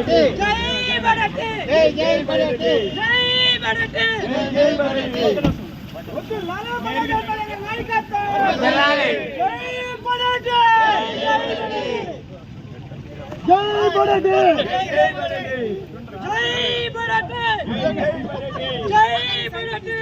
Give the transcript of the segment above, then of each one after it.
జై బరెడ్డి జై బరెడ్డి జై బరెడ్డి జై జై జై బరెడ్డి జై జై జై బరెడ్డి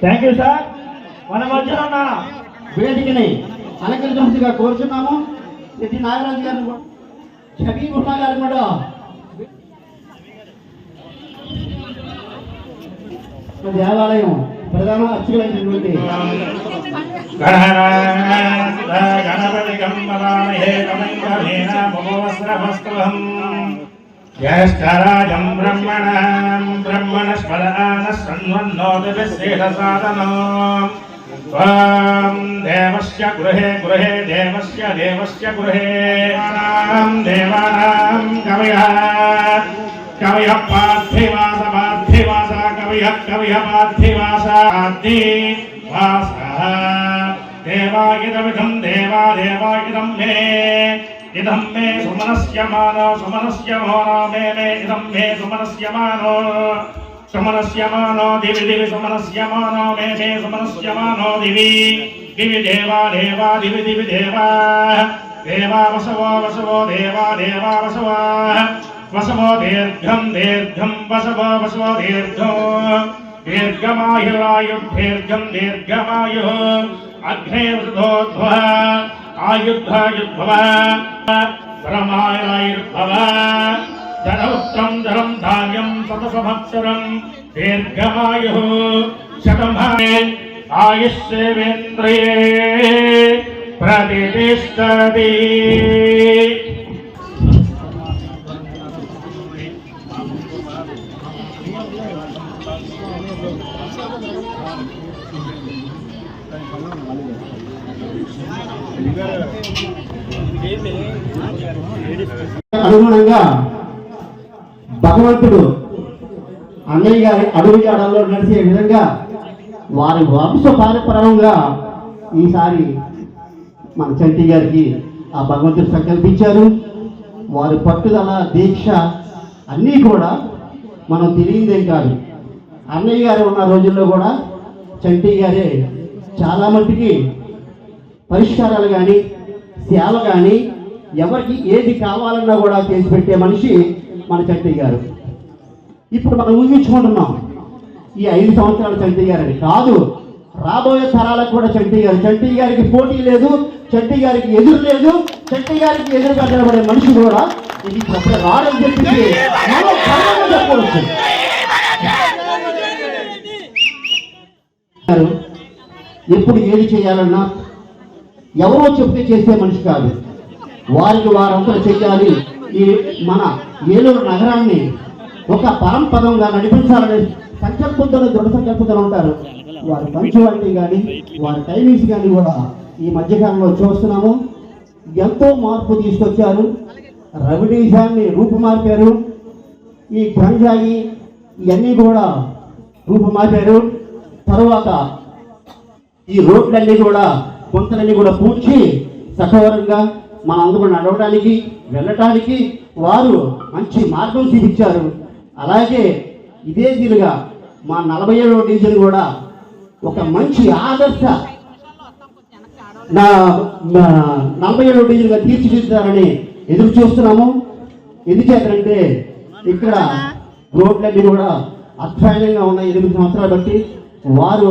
థ్యాంక్ యూ సార్ మన మధ్యలో ఉన్న వేదికని అలంకరించవలసిగా కోరుచున్నాము. ఇది నాగరాజు గారిని కూడా షబీ గుహా గారిని కూడా. దేవాలయం ప్రధాన అర్చకులైనటువంటి గణపతికం వదామహే కమంగళేన మమోస్రవస్త్రహం జ్యేష్ఠరాజం బ్రహ్మణాం బ్రహ్మణస్పదాన సన్వన్నోదవిశేషసాదనో त्वां देवस्य गृहे गृहे देवस्य देवस्य गृहे देवानां देवानां कवयः कवयः पार्थिवास पार्थिवास कवयः कवयः पार्थिवास पार्थिवासः देवायिदमिदं देवा देवायिदं मे इदं मे सुमनस्य मानो सुमनस्य मानो मे मे इदं मे सुमनस्य मानो सुमनस्य मानो दिवि दिवि सुमनस्य मानो मे मे सुमनस्य मानो दिवि दिवि देवा देवा दिवि दिवि देवा देवा वसवो वसवो देवा देवा वसवा వసవో దీర్ఘం దీర్ఘం వసవో వసవో దీర్ఘో. దీర్ఘమాయురాయుర్దీర్ఘం దీర్ఘమాయు. అగ్నేర్ధోధ్వ ఆయుద్ధాయుద్భవ పరమాయురాయుర్భవ ధనౌత్రం ధనం ధాన్యం శతసంవత్సరం దీర్ఘమాయు. శతమే ఆయుష్యేంద్రియే ప్రతిష్టది అనుగుణంగా భగవంతుడు అన్నయ్య గారి అడుగు జాడల్లో నడిచే విధంగా వారి వంశ పారపరంగా ఈసారి మన చంటి గారికి ఆ భగవంతుడు సంకల్పించారు. వారి పట్టుదల దీక్ష అన్నీ కూడా మనం తెలియదేం కాదు. అన్నయ్య గారు ఉన్న రోజుల్లో కూడా చంటి గారే చాలా మట్టుకి పరిష్కారాలు కానీ సేవ కానీ ఎవరికి ఏది కావాలన్నా కూడా చేసి పెట్టే మనిషి మన చంటి గారు. ఇప్పుడు మనం ఊహించుకుంటున్నాం ఈ ఐదు సంవత్సరాల చంటి గారని. కాదు రాబోయే తరాలకు కూడా చంటి గారు. చంటి గారికి పోటీ లేదు చంటి గారికి ఎదురు లేదు చంటి గారికి ఎదురు కట్టబడే మనిషి కూడా ఇది అప్పుడు రాడని చెప్పింది మనం చెప్పవచ్చు. ఎప్పుడు ఏది చేయాలన్నా ఎవరో చెప్తే చేసే మనిషి కాదు. వారికి వారంతా చెయ్యాలి. ఈ మన ఏలూరు నగరాన్ని ఒక పరంపదంగా నడిపించాలనే సంకల్పంతో దృఢ సంకల్పంతో ఉంటారు వారి పంచువాలిటీ కానీ వారి టైమింగ్స్ కానీ కూడా ఈ మధ్యకాలంలో చూస్తున్నాము. ఎంతో మార్పు తీసుకొచ్చారు. రవిడీజాన్ని రూపుమార్పారు. ఈ గంజాయి ఇవన్నీ కూడా రూపుమార్పారు. తర్వాత ఈ రోడ్లన్నీ కూడా కొంతలన్నీ కూడా పూడ్చి సకవరంగా మన అందుకు నడవడానికి వెళ్ళటానికి వారు మంచి మార్గం చూపించారు. అలాగే ఇదే దీనిగా మా నలభై ఏడవ డివిజన్ కూడా ఒక మంచి ఆదర్శ నా నలభై ఏడవ డివిజన్గా తీర్చిదిద్దారని ఎదురు చూస్తున్నాము. ఎందుచేతంటే ఇక్కడ రోడ్లన్నీ కూడా అధ్వానంగా ఉన్న ఎనిమిది సంవత్సరాలు బట్టి. వారు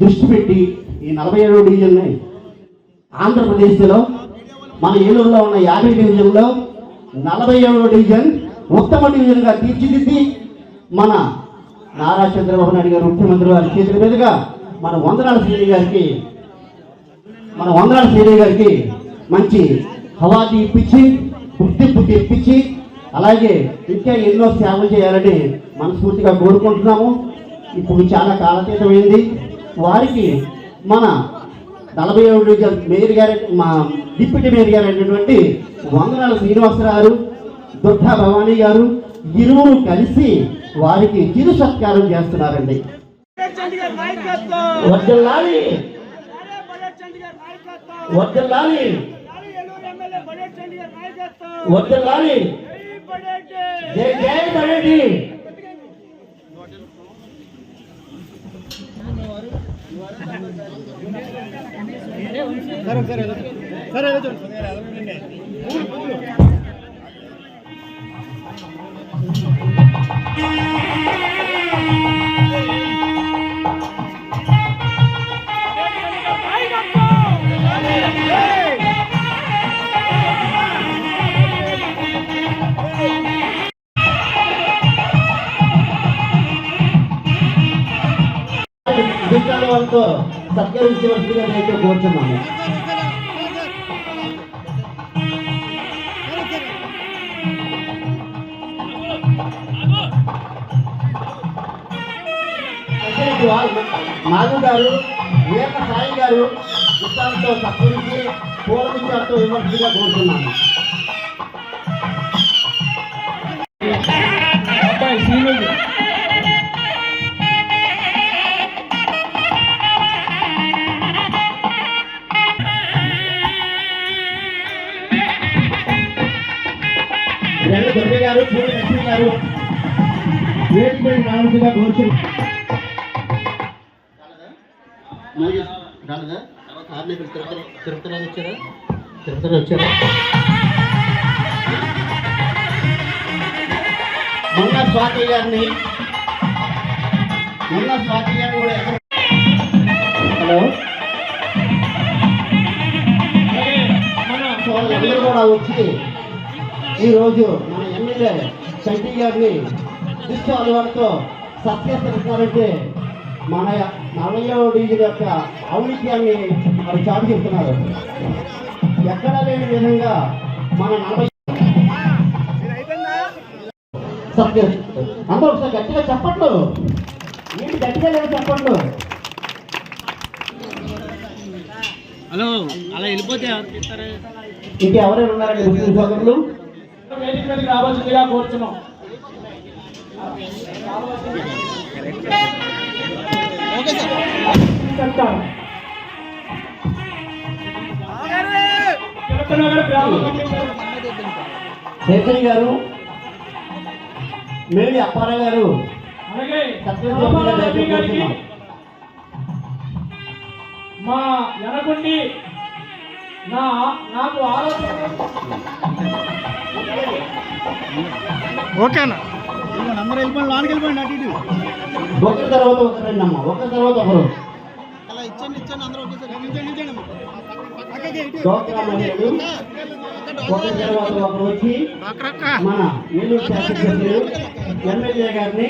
దృష్టి పెట్టి ఈ నలభై ఏడవ డివిజన్ని ఆంధ్రప్రదేశ్లో మన ఏలూరులో ఉన్న యాభై డివిజన్లో నలభై ఏడవ డివిజన్ ఉత్తమ డివిజన్గా తీర్చిదిద్ది మన నారా చంద్రబాబు నాయుడు గారు ముఖ్యమంత్రి గారి చేతుల మీదుగా మన వందనాల శ్రీని గారికి మన వందనాల శ్రీని గారికి మంచి హవాది ఇప్పించి గుర్తింపు తెప్పించి అలాగే ఇంకా ఎన్నో సేవలు చేయాలని మనస్ఫూర్తిగా కోరుకుంటున్నాము. ఇప్పుడు చాలా కాలతీతమైంది. వారికి మన నలభై ఏడు మేయర్ గారు మా డిప్యూటీ మేయర్ గారు అయినటువంటి వందనాల శ్రీనివాసరావు దుర్గా భవానీ గారు ఇరువురు కలిసి వారికి చిరు సత్కారం చేస్తున్నారండి వడ్డల్లాలి వడ్డల్లాలి వడ్డల్లాలి జై జై బడేటి వాళ్ళతో సత్కరించవలసిందిగా నేను కోరుతున్నాము అధ్యక్షుడు వారు నాగు గారు వీర సాయి గారు పుస్తకంతో సత్కరించి పూల విషయాలతో విమర్శగా కోరుతున్నాను. గారు పూల లక్ష్మి గారు వేదిక మీద రావాల్సిందిగా కోరుతున్నాను రాలేదా? కార్ని ఇక్కడ తిరుపతి తిరుపతిలో వచ్చారా? తిరుపతిలో వచ్చారా? మొన్న స్వాతి గారిని మొన్న స్వాతి గారిని కూడా హలో? వాళ్ళందరూ కూడా వచ్చి ఈరోజు మన ఎమ్మెల్యే చంటి గారిని దిష్టి అలవాటుతో సత్కరిస్తున్నారంటే మన నలభైవ డివిజన్ యొక్క ఔనిత్యాన్ని మరి చాటు చెప్తున్నారు. ఎక్కడా లేని విధంగా మన నలభై అందరూ ఒకసారి గట్టిగా చెప్పట్లు ఏంటి గట్టిగా లేవు చెప్పట్లు హలో అలా వెళ్ళిపోతే ఎవరు చెప్తారు ఇంకెవరైనా ఉన్నారండి ముస్లిం సోదరులు? వేదిక మీదకి రావాల్సిందిగా కోరుతున్నాం శేఖరి గారు మేడి అప్పారావు గారు. మా ఎనకుండి నా నాకు ఆలోచన ఓకేనా ఒకరి తర్వాత ఒకరండి అమ్మ ఒకరి తర్వాత ఒకరు. డోక్రా మహిళలు ఒకరి తర్వాత ఒకరు వచ్చి మన ఏలూరు శాసనసభ్యులు ఎమ్మెల్యే గారిని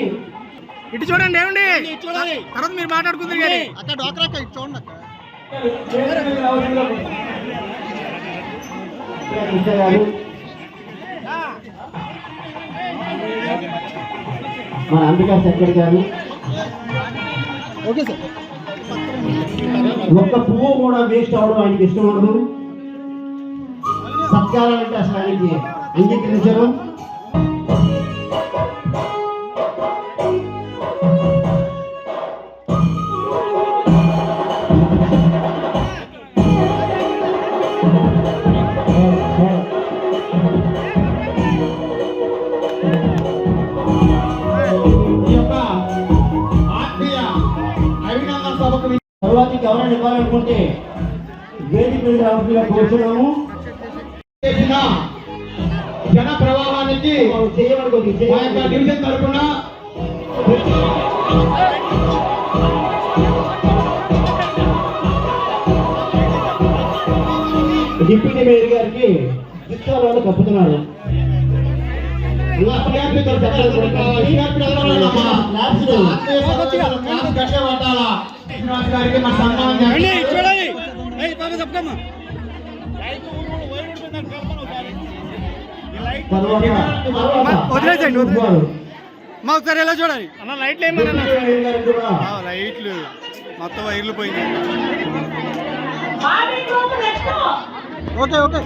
ఇటు చూడండి ఏమండి? చూడాలి. తర్వాత మీరు మాట్లాడుకుందరు కానీ. అక్క డోక్రా అక్క ఇటు చూడండి అక్క. మన అంబికా శంకర్ గారు. ఒక్క పువ్వు కూడా వేస్ట్ అవడం ఆయనకి ఇష్టం ఉండదు. సత్కారాలంటే అసలు ఆయనకి అంగీకరించరు. రావాల్సిందిగా కోరుతున్నాము చేసిన జన ప్రవాహానికి మా యొక్క డివిజన్ తరఫున డిప్యూటీ మేయర్ గారికి చిత్రాలను కప్పుతున్నారు. విద్యార్థులతో విద్యార్థులందరూ మా ఒకసారి ఎలా చూడాలి? అన్న లైట్లు కూడా లైట్లు. మొత్తం వైర్లు పోయినాయి. Okay okay.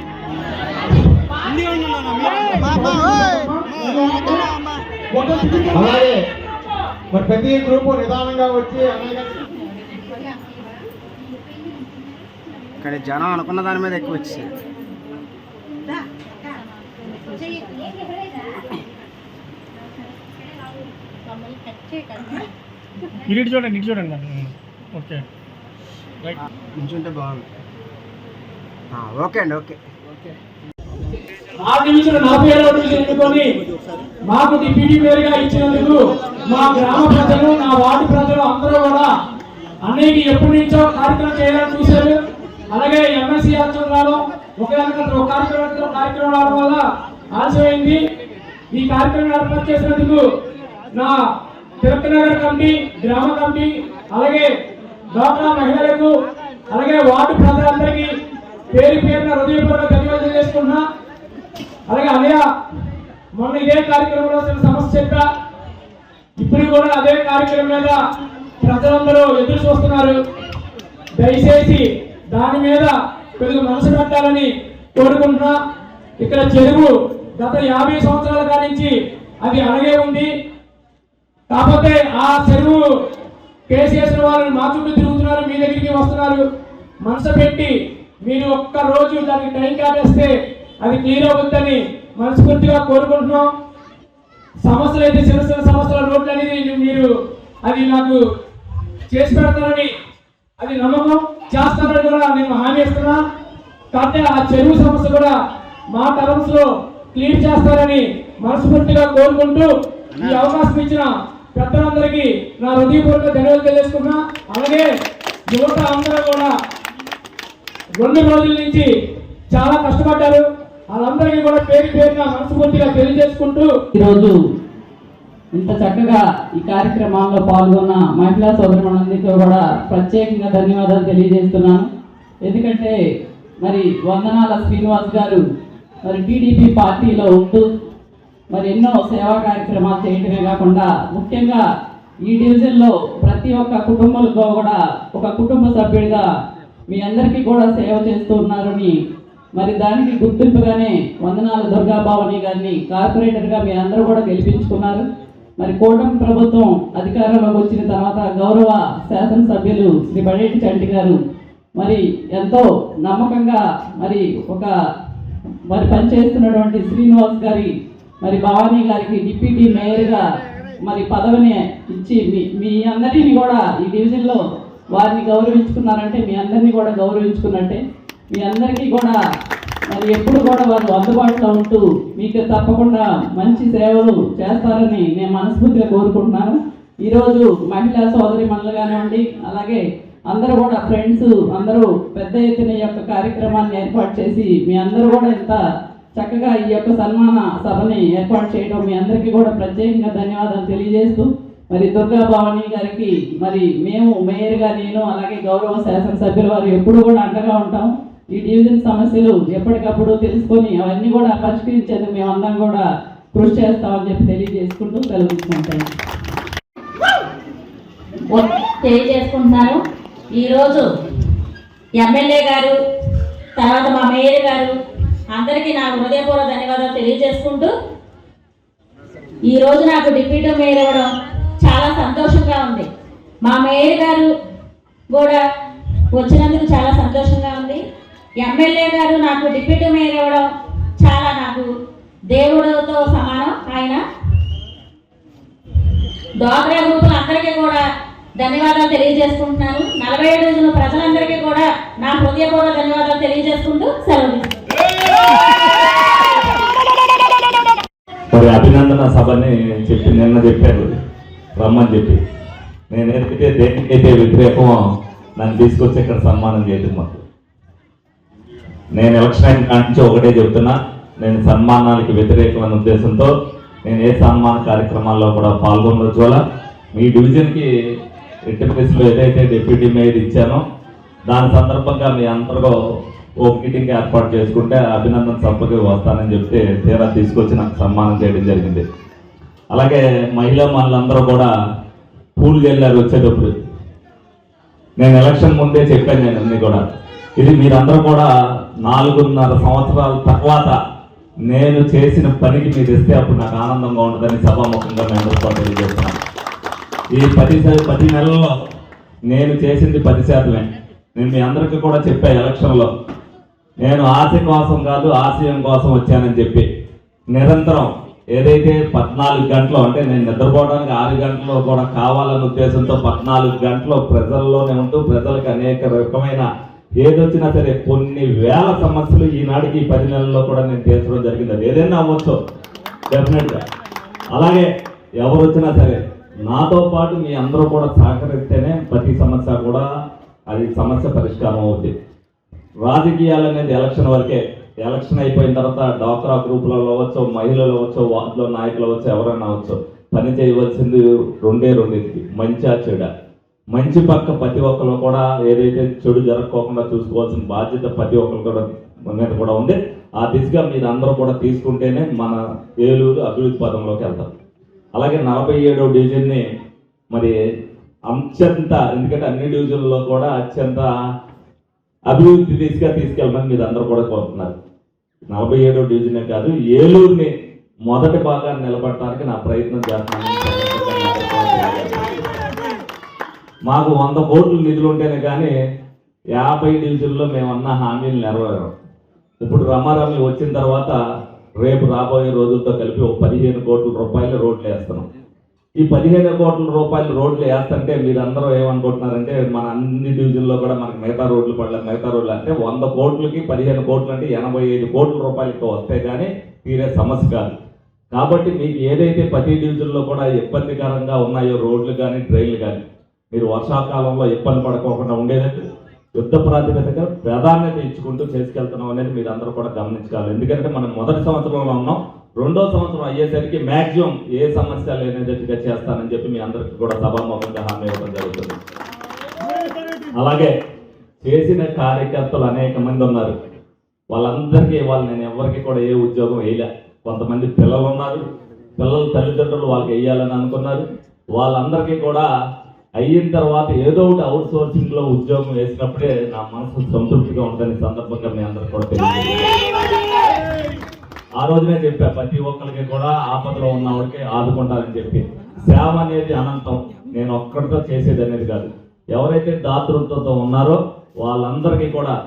అలాగే మరి ప్రతి గ్రూపు నిదానంగా వచ్చి అన్నయ్య ఇక్కడ జనం అనుకున్న దాని మీద ఎక్కువ వచ్చేసారు. ఇటు చూడండి ఇటు చూడండి ఓకే. నుంచుంటే బాగుంది. ఓకే అండి ఓకే. ఆ డివిజన్ నలభై ఏడవ డివిజన్ ఎన్నుకొని మాకు డిప్యూటీ మేయర్గా ఇచ్చినందుకు మా గ్రామ ప్రజలు నా వార్డు ప్రజలు అందరూ కూడా అన్నయ్యకి ఎప్పటి నుంచో కార్యక్రమం చేయాలని చూశారు. అలాగే ఎంఎస్సీ ఆచరణలో రావడం ఒక కార్యక్రమం కార్యక్రమం రావడం వల్ల ఆలస్యమైంది. ఈ కార్యక్రమం ఏర్పాటు చేసినందుకు నా తిరుపతి నగర్ కమిటీ గ్రామ కమిటీ అలాగే డాక్టర్ మహిళలకు అలాగే వార్డు ప్రజలందరికీ పేరు పేరున హృదయపూర్వక ధన్యవాదాలు చేసుకుంటున్నా అలాగే అన్నయ్య మొన్న ఇదే కార్యక్రమంలో చిన్న సమస్య చెప్పా. ఇప్పుడు కూడా అదే కార్యక్రమం మీద ప్రజలందరూ ఎదురు చూస్తున్నారు. దయచేసి దాని మీద కొద్దిగా మనసు పెట్టాలని కోరుకుంటున్నా. ఇక్కడ చెరువు గత యాభై సంవత్సరాల కాడి నుంచి అది అలాగే ఉంది. కాకపోతే ఆ చెరువు కేసు చేసిన వాళ్ళు మా చుట్టూ తిరుగుతున్నారు మీ దగ్గరికి వస్తున్నారు. మనసు పెట్టి మీరు ఒక్క రోజు దానికి టైం కేటాయిస్తే అది క్లియర్ అవుతుందని మనస్ఫూర్తిగా కోరుకుంటున్నాం. సమస్యలు అయితే చిన్న చిన్న సమస్యల రోడ్లు అనేది మీరు అది నాకు చేసి పెడతారని అది నమ్మకం. చేస్తామని కూడా నేను హామీ ఇస్తున్నా. కాకపోతే ఆ చెరువు సమస్య కూడా మా టర్మ్స్లో క్లీన్ చేస్తారని మనస్ఫూర్తిగా కోరుకుంటూ ఈ అవకాశం ఇచ్చిన పెద్దలందరికీ నా హృదయపూర్వక ధన్యవాదాలు తెలియజేసుకున్నా అలాగే యువత అందరూ కూడా రెండు రోజుల నుంచి చాలా కష్టపడ్డారు. వాళ్ళందరికీ కూడా పేరు పేరున మనస్ఫూర్తిగా తెలియజేసుకుంటూ ఈరోజు ఇంత చక్కగా ఈ కార్యక్రమాల్లో పాల్గొన్న మహిళా సోదరులందరికీ కూడా ప్రత్యేకంగా ధన్యవాదాలు తెలియజేస్తున్నాను. ఎందుకంటే మరి వందనాల శ్రీనివాస్ గారు మరి టీడీపీ పార్టీలో ఉంటూ మరి ఎన్నో సేవా కార్యక్రమాలు చేయటమే కాకుండా ముఖ్యంగా ఈ డివిజన్లో ప్రతి ఒక్క కుటుంబంలో కూడా ఒక కుటుంబ సభ్యుడిగా మీ అందరికీ కూడా సేవ చేస్తూ ఉన్నారని మరి దానికి గుర్తింపుగానే వందనాల దుర్గాభావని గారిని కార్పొరేటర్గా మీ అందరూ కూడా గెలిపించుకున్నారు. మరి కూటమి ప్రభుత్వం అధికారంలోకి వచ్చిన తర్వాత గౌరవ శాసనసభ్యులు శ్రీ బడేటి చంటి గారు మరి ఎంతో నమ్మకంగా మరి ఒక మరి పనిచేస్తున్నటువంటి శ్రీనివాస్ గారి మరి భవానీ గారికి డిప్యూటీ మేయర్గా మరి పదవిని ఇచ్చి మీ మీ అందరినీ కూడా ఈ డివిజన్లో వారిని గౌరవించుకున్నారంటే మీ అందరినీ కూడా గౌరవించుకున్నట్టే మీ అందరికీ కూడా మరి ఎప్పుడు కూడా వారు అందుబాటులో ఉంటూ మీకు తప్పకుండా మంచి సేవలు చేస్తారని నేను మనస్ఫూర్తిగా కోరుకుంటున్నాను. ఈరోజు మహిళా సోదరి మనలు కానివ్వండి అలాగే అందరూ కూడా ఫ్రెండ్స్ అందరూ పెద్ద ఎత్తున ఈ యొక్క కార్యక్రమాన్ని ఏర్పాటు చేసి మీ అందరూ కూడా ఇంత చక్కగా ఈ యొక్క సన్మాన సభని ఏర్పాటు చేయడం మీ అందరికీ కూడా ప్రత్యేకంగా ధన్యవాదాలు తెలియజేస్తూ మరి దుర్గా భవాని గారికి మరి మేము మేయర్గా నేను అలాగే గౌరవ శాసనసభ్యుల వారు ఎప్పుడు కూడా అండగా ఉంటాం. ఈ డివిజన్ సమస్యలు ఎప్పటికప్పుడు తెలుసుకొని అవన్నీ కూడా పరిష్కరించేందుకు మేమందరం కూడా కృషి చేస్తామని చెప్పి తెలియజేసుకుంటూ సెలవు తెలియజేసుకుంటున్నారు తెలియజేసుకుంటున్నాను. ఈరోజు ఎమ్మెల్యే గారు తర్వాత మా మేయర్ గారు అందరికీ నా హృదయపూర్వక ధన్యవాదాలు తెలియజేసుకుంటూ ఈరోజు నాకు డిప్యూటీ మేయర్ అవ్వడం చాలా సంతోషంగా ఉంది. మా మేయర్ గారు కూడా వచ్చినందుకు చాలా సంతోషంగా ఉంది. ఎమ్మెల్యే గారు నాకు డిప్యూటీ మేయర్ ఇవ్వడం చాలా నాకు దేవుడితో సమానం. ఆయన డ్వాక్రా గ్రూపులు అందరికీ కూడా ధన్యవాదాలు తెలియజేసుకుంటున్నాను. నలభై ఏడు డివిజన్ ప్రజలందరికీ కూడా నా హృదయపూర్వక ధన్యవాదాలు తెలియజేసుకుంటూ సెలవు మరి అభినందన సభని చెప్పి నిన్న చెప్పారు. రమ్మని చెప్పి. నేను ఏదైతే దేనికైతే వ్యతిరేకమో నన్ను తీసుకొచ్చి ఇక్కడ సన్మానం చేయటం మాకు. నేను ఎలక్షన్ అయిన నుంచి ఒకటే చెబుతున్నా నేను సన్మానాలకి వ్యతిరేకమైన ఉద్దేశంతో నేను ఏ సన్మాన కార్యక్రమాల్లో కూడా పాల్గొనవచ్చు వల్ల మీ డివిజన్కి ఇంటర్ఫేస్లో ఏదైతే డిప్యూటీ మేయర్ ఇచ్చానో దాని సందర్భంగా మీ అందరూ ఓ మీటింగ్ ఏర్పాటు చేసుకుంటే అభినందన సభకి వస్తానని చెప్తే తీరా తీసుకొచ్చి నాకు సన్మానం చేయడం జరిగింది. అలాగే మహిళా మనులందరూ కూడా పూలు వెళ్ళారు వచ్చేటప్పుడు నేను ఎలక్షన్ ముందే చెప్పాను నేను అన్ని కూడా. ఇది మీరందరూ కూడా నాలుగున్నర సంవత్సరాల తర్వాత నేను చేసిన పనికి మీరు ఇస్తే అప్పుడు నాకు ఆనందంగా ఉంటుందని సభాముఖంగా మేము అందరితో తెలియజేస్తున్నాను ఈ పది పది నెలల్లో నేను చేసింది పది శాతమే. నేను మీ అందరికీ కూడా చెప్పా ఎలక్షన్లో. నేను ఆశ కోసం కాదు ఆశయం కోసం వచ్చానని చెప్పి. నిరంతరం ఏదైతే పద్నాలుగు గంటలు అంటే నేను నిద్రపోవడానికి ఆరు గంటలు కూడా కావాలనే ఉద్దేశంతో పద్నాలుగు గంటలు ప్రజల్లోనే ఉంటూ ప్రజలకు అనేక రకమైన ఏదొచ్చినా సరే కొన్ని వేల సమస్యలు ఈనాటికి ఈ పది నెలల్లో కూడా నేను తీర్చడం జరిగింది. అది ఏదైనా అవ్వచ్చు. డెఫినెట్గా అలాగే ఎవరు వచ్చినా సరే నాతో పాటు మీ అందరూ కూడా సహకరిస్తేనే ప్రతి సమస్య కూడా అది సమస్య పరిష్కారం అవుతుంది రాజకీయాలు అనేది ఎలక్షన్ వరకే. ఎలక్షన్ అయిపోయిన తర్వాత డాక్రా గ్రూపులలో అవ్వచ్చు మహిళలు అవ్వచ్చు వార్డులో నాయకులు అవ్వచ్చు ఎవరైనా అవ్వచ్చు. పని చేయవలసింది రెండే రెండింటికి. మంచి చెడ. మంచి పక్క ప్రతి ఒక్కరు కూడా ఏదైతే చెడు జరగకోకుండా చూసుకోవాల్సిన బాధ్యత ప్రతి ఒక్కరు కూడా మీద కూడా ఉంది. ఆ దిశగా మీరు అందరూ కూడా తీసుకుంటేనే మన ఏలూరు అభివృద్ధి పదంలోకి వెళ్తాం. అలాగే నలభై ఏడో డివిజన్ని మరి అత్యంత ఎందుకంటే అన్ని డివిజన్లలో కూడా అత్యంత అభివృద్ధి దిశగా తీసుకెళ్ళమని మీరు అందరూ కూడా కోరుతున్నారు. నలభై ఏడవ డివిజనే కాదు ఏలూరుని మొదటి భాగాన్ని నిలబడటానికి నా ప్రయత్నం చేస్తున్నాను. మాకు వంద కోట్లు నిధులు ఉంటేనే కానీ యాభై డివిజన్లో మేమన్న హామీలు నెరవేరం ఇప్పుడు రమారమి వచ్చిన తర్వాత రేపు రాబోయే రోజులతో కలిపి ఒక పదిహేను కోట్ల రూపాయలు రోడ్లు వేస్తున్నాం. ఈ పదిహేను కోట్ల రూపాయలు రోడ్లు వేస్తుంటే మీరందరూ ఏమనుకుంటున్నారంటే మన అన్ని డివిజన్లో కూడా మనకి మిగతా రోడ్లు పడలేదు. మిగతా రోడ్లు అంటే వంద కోట్లకి పదిహేను కోట్లు అంటే ఎనభై ఐదు కోట్ల రూపాయలకి వస్తే కానీ తీరే సమస్య కాదు. కాబట్టి మీకు ఏదైతే ప్రతి డివిజన్లో కూడా ఇబ్బందికరంగా ఉన్నాయో రోడ్లు కానీ ట్రైన్లు కానీ మీరు వర్షాకాలంలో ఇబ్బంది పడకోకుండా ఉండేదంటే యుద్ధ ప్రాతిపదిక ప్రాధాన్యత ఇచ్చుకుంటూ చేసుకెళ్తున్నాం అనేది మీరు అందరూ కూడా గమనించాలి ఎందుకంటే మనం మొదటి సంవత్సరంలో ఉన్నాం. రెండో సంవత్సరం అయ్యేసరికి మ్యాక్సిమం ఏ సమస్య లేనిదిగా చేస్తానని చెప్పి మీ అందరికి కూడా సభాముఖంగా హామీ ఇవ్వడం జరుగుతుంది. అలాగే చేసిన కార్యకర్తలు అనేక మంది ఉన్నారు. వాళ్ళందరికీ వాళ్ళు నేను ఎవరికి కూడా ఏ ఉద్యోగం వేయలే. కొంతమంది పిల్లలు ఉన్నారు. పిల్లల తల్లిదండ్రులు వాళ్ళకి వేయాలని అనుకున్నారు. వాళ్ళందరికీ కూడా అయిన తర్వాత ఏదో ఒకటి అవుట్ సోర్సింగ్లో ఉద్యోగం వేసినప్పుడే నా మనసు సంతృప్తిగా ఉందని సందర్భంగా మీ అందరు కూడా ఆ రోజునే చెప్పా ప్రతి ఒక్కరికి కూడా ఆపదలో ఉన్న వాడికి ఆదుకుంటారని చెప్పి. సేవ అనేది అనంతం. నేను ఒక్కడితో చేసేది అనేది కాదు. ఎవరైతే దాతృత్వంతో ఉన్నారో వాళ్ళందరికీ కూడా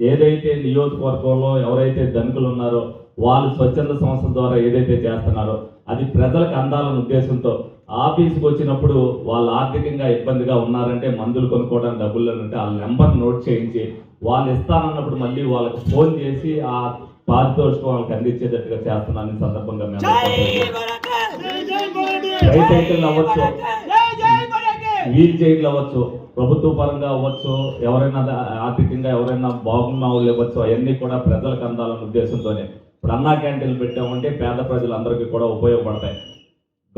ఏదైతే నియోజకవర్గంలో ఎవరైతే ధనికులు ఉన్నారో వాళ్ళు స్వచ్ఛంద సంస్థ ద్వారా ఏదైతే చేస్తున్నారో అది ప్రజలకు అందాలన్న ఉద్దేశంతో ఆఫీస్కి వచ్చినప్పుడు వాళ్ళు ఆర్థికంగా ఇబ్బందిగా ఉన్నారంటే మందులు కొనుక్కోవడానికి డబ్బులు అంటే వాళ్ళ నెంబర్ నోట్ చేయించి వాళ్ళు ఇస్తానన్నప్పుడు మళ్ళీ వాళ్ళకి ఫోన్ చేసి ఆ పారితోషికం వాళ్ళకి అందించేటట్టుగా చేస్తున్నాను సందర్భంగా మేము ట్రైసైకిల్ అవ్వచ్చు వీల్ చైర్లు అవ్వచ్చు ప్రభుత్వ పరంగా అవ్వచ్చు ఎవరైనా దా- ఆర్థికంగా ఎవరైనా బాగున్న వాళ్ళు ఇవ్వచ్చు అవన్నీ కూడా ప్రజలకు అందాలన్న ఉద్దేశంతోనే. ఇప్పుడు అన్నా క్యాంటీన్లు పెట్టామంటే పేద ప్రజలందరికీ కూడా ఉపయోగపడతాయి.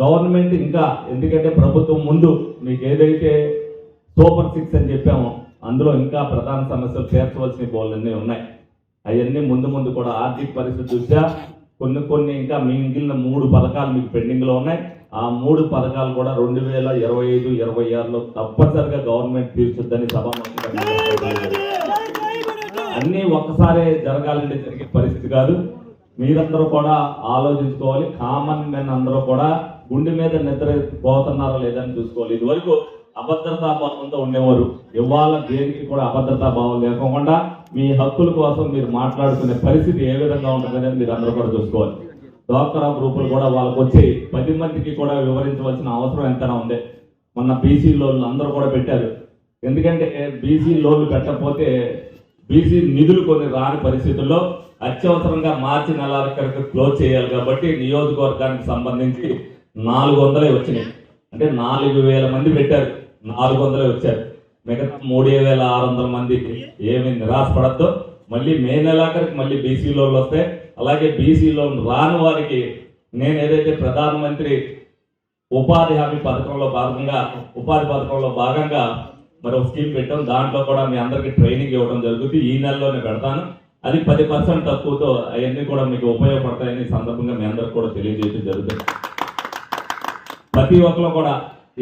గవర్నమెంట్ ఇంకా ఎందుకంటే ప్రభుత్వం ముందు మీకు ఏదైతే సూపర్ సిక్స్ అని చెప్పామో అందులో ఇంకా ప్రధాన సమస్యలు తీర్చవలసిన బోళ్ళన్నీ ఉన్నాయి. అవన్నీ ముందు ముందు కూడా ఆర్థిక పరిస్థితి చూసా కొన్ని కొన్ని ఇంకా మిగిలిన మూడు పథకాలు మీకు పెండింగ్లో ఉన్నాయి. ఆ మూడు పథకాలు కూడా రెండు వేల ఇరవై ఐదు ఇరవై ఆరులో తప్పనిసరిగా గవర్నమెంట్ తీర్చుద్దని తెలియజేస్తున్నాను. అన్నీ ఒక్కసారే జరగాలంటే జరిగే పరిస్థితి కాదు. మీరందరూ కూడా ఆలోచించుకోవాలి. కామన్ మెన్ అందరూ కూడా గుండె మీద నిద్ర పోతున్నారా లేదని చూసుకోవాలి. ఇదివరకు అభద్రతా భావంతో ఉండేవారు. ఇవాళ దేనికి కూడా అభద్రతా భావం లేకుండా మీ హక్కుల కోసం మీరు మాట్లాడుకునే పరిస్థితి ఏ విధంగా ఉంటుందనేది మీరు అందరూ కూడా చూసుకోవాలి. డ్వాక్రా గ్రూపులు కూడా వాళ్ళకు వచ్చి పది మందికి కూడా వివరించవలసిన అవసరం ఎంతైనా ఉంది. మొన్న బీసీలో అందరూ కూడా పెట్టారు. ఎందుకంటే బీసీ లోన్లు పెట్టకపోతే బీసీ నిధులు కొన్ని రాని పరిస్థితుల్లో అత్యవసరంగా మార్చి నెలాఖరికి క్లోజ్ చేయాలి కాబట్టి నియోజకవర్గానికి సంబంధించి నాలుగు వందలే వచ్చినాయి. అంటే నాలుగు వేల మంది పెట్టారు. నాలుగు వందలే వచ్చారు. మిగతా మూడు వేల ఆరు వందల మందికి ఏమి నిరాశపడద్దు. మళ్ళీ మే నెలాఖరికి మళ్ళీ బీసీ లోన్లు వస్తాయి అలాగే బీసీలో రాని వారికి నేను ఏదైతే ప్రధానమంత్రి ఉపాధి హామీ పథకంలో భాగంగా ఉపాధి పథకంలో భాగంగా మరో స్కీమ్ పెట్టాం దాంట్లో కూడా మీ అందరికీ ట్రైనింగ్ ఇవ్వడం జరుగుతుంది. ఈ నెలలోనే పెడతాను. అది పది పర్సెంట్ తక్కువతో అవన్నీ కూడా మీకు ఉపయోగపడతాయని సందర్భంగా మీ అందరికి కూడా తెలియజేయడం జరుగుతుంది. ప్రతి ఒక్కరు కూడా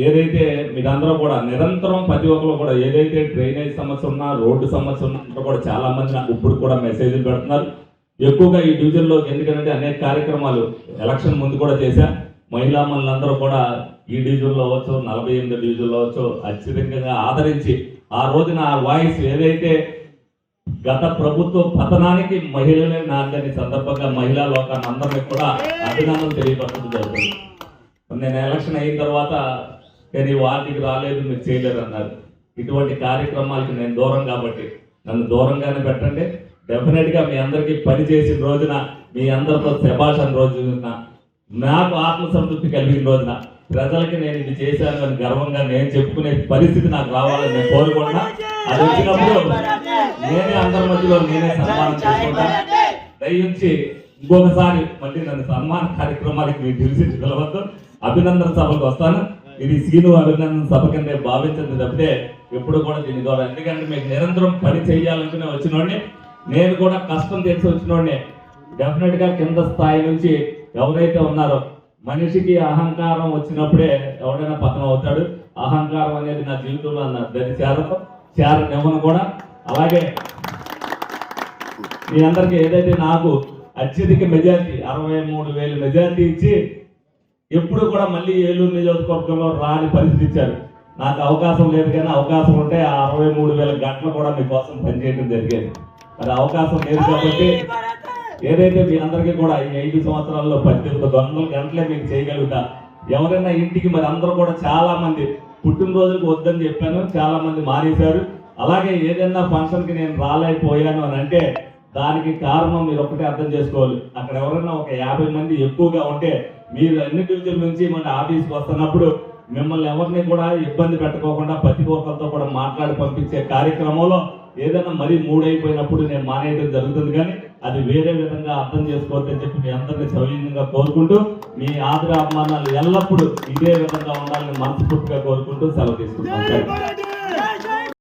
ఏదైతే మీరందరూ కూడా నిరంతరం ప్రతి ఒక్కరు కూడా ఏదైతే డ్రైనేజ్ సమస్య ఉన్నా రోడ్డు సమస్య ఉన్నా కూడా చాలా మంది నాకు ఇప్పుడు కూడా మెసేజ్లు పెడుతున్నారు. ఎక్కువగా ఈ డివిజన్లో ఎందుకంటే అనేక కార్యక్రమాలు ఎలక్షన్ ముందు కూడా చేశా. మహిళా మనులందరూ కూడా ఈ డివిజన్లో అవ్వచ్చు నలభై ఎనిమిది డివిజన్లో అవ్వచ్చు అత్యధికంగా ఆదరించి ఆ రోజున ఆ వాయిస్ ఏదైతే గత ప్రభుత్వ పతనానికి మహిళలే నాందని సందర్భంగా మహిళా లోకాన్ని అందరినీ కూడా అభినందనలు తెలియపరచడం జరుగుతుంది. నేను ఎలక్షన్ అయిన తర్వాత నేను వార్డుకి రాలేదు మీరు చేయలేరు అన్నారు ఇటువంటి కార్యక్రమాలకి నేను దూరం కాబట్టి నన్ను దూరంగానే పెట్టండి. డెఫినెట్గా మీ అందరికీ పని చేసిన రోజున మీ అందరితో శభాష్ రోజున నాకు ఆత్మసంతృప్తి కలిగిన రోజున ప్రజలకి నేను ఇది చేశాను అని గర్వంగా నేను చెప్పుకునే పరిస్థితి నాకు రావాలని నేను కోరుకుంటున్నా. అది వచ్చినప్పుడు నేనే అందరి మధ్యలో నేనే సన్మానం చేసుకుంటాను దయించి ఇంకొకసారి మళ్ళీ నన్ను సన్మాన కార్యక్రమానికి మీరు తెలిసి పిలవద్దు. అభినందన సభకు వస్తాను. ఇది సీను అభినందన సభ కింద భావించింది తప్పితే ఎప్పుడు కూడా దీని ద్వారా. ఎందుకంటే మీకు నిరంతరం పని చేయాలనుకునే వచ్చినోడిని నేను కూడా కష్టం తెలిసి వచ్చినోడే డెఫినెట్గా కింద స్థాయి నుంచి ఎవరైతే ఉన్నారో మనిషికి అహంకారం వచ్చినప్పుడే ఎవడైనా పతనం అవుతాడు. అహంకారం అనేది నా జీవితంలో నా దరి చేరదు చేరనివ్వను కూడా. అలాగే మీ అందరికీ ఏదైతే నాకు అత్యధిక మెజార్టీ అరవై మూడు వేలు మెజార్టీ ఇచ్చి ఎప్పుడు కూడా మళ్ళీ ఏలూరు నియోజకవర్గంలో రాని పరిస్థితి ఇచ్చారు. నాకు అవకాశం లేదు కానీ అవకాశం ఉంటే ఆ అరవై మూడు వేల గంటలు కూడా మీకోసం పనిచేయడం జరిగేది. మరి అవకాశం లేదు కాబట్టి ఏదైతే మీ అందరికీ కూడా ఈ ఐదు సంవత్సరాల్లో పద్దెనిమిది వందల గంటలే మీకు చేయగలుగుతా. ఎవరైనా ఇంటికి మరి అందరూ కూడా చాలా మంది పుట్టినరోజులకు వద్దని చెప్పాను చాలా మంది మానేశారు. అలాగే ఏదైనా ఫంక్షన్కి నేను రాలేకపోయాను అని అంటే దానికి కారణం మీరు ఒకటే అర్థం చేసుకోవాలి. అక్కడ ఎవరైనా ఒక యాభై మంది ఎక్కువగా ఉంటే మీరు అన్ని డివిజన్ నుంచి మన ఆఫీస్కి వస్తున్నప్పుడు మిమ్మల్ని ఎవరిని కూడా ఇబ్బంది పెట్టుకోకుండా ప్రతి ఒక్కరితో కూడా మాట్లాడి పంపించే కార్యక్రమంలో ఏదైనా మరీ మూడైపోయినప్పుడు నేను మానేయడం జరుగుతుంది కానీ అది వేరే విధంగా అర్థం చేసుకోవద్దని చెప్పి మీ అందరినీ సవినీయంగా కోరుకుంటూ మీ ఆదర అభిమానాలు ఎల్లప్పుడూ ఇదే విధంగా ఉండాలని మనస్ఫూర్తిగా కోరుకుంటూ సెలవు తీసుకుంటాను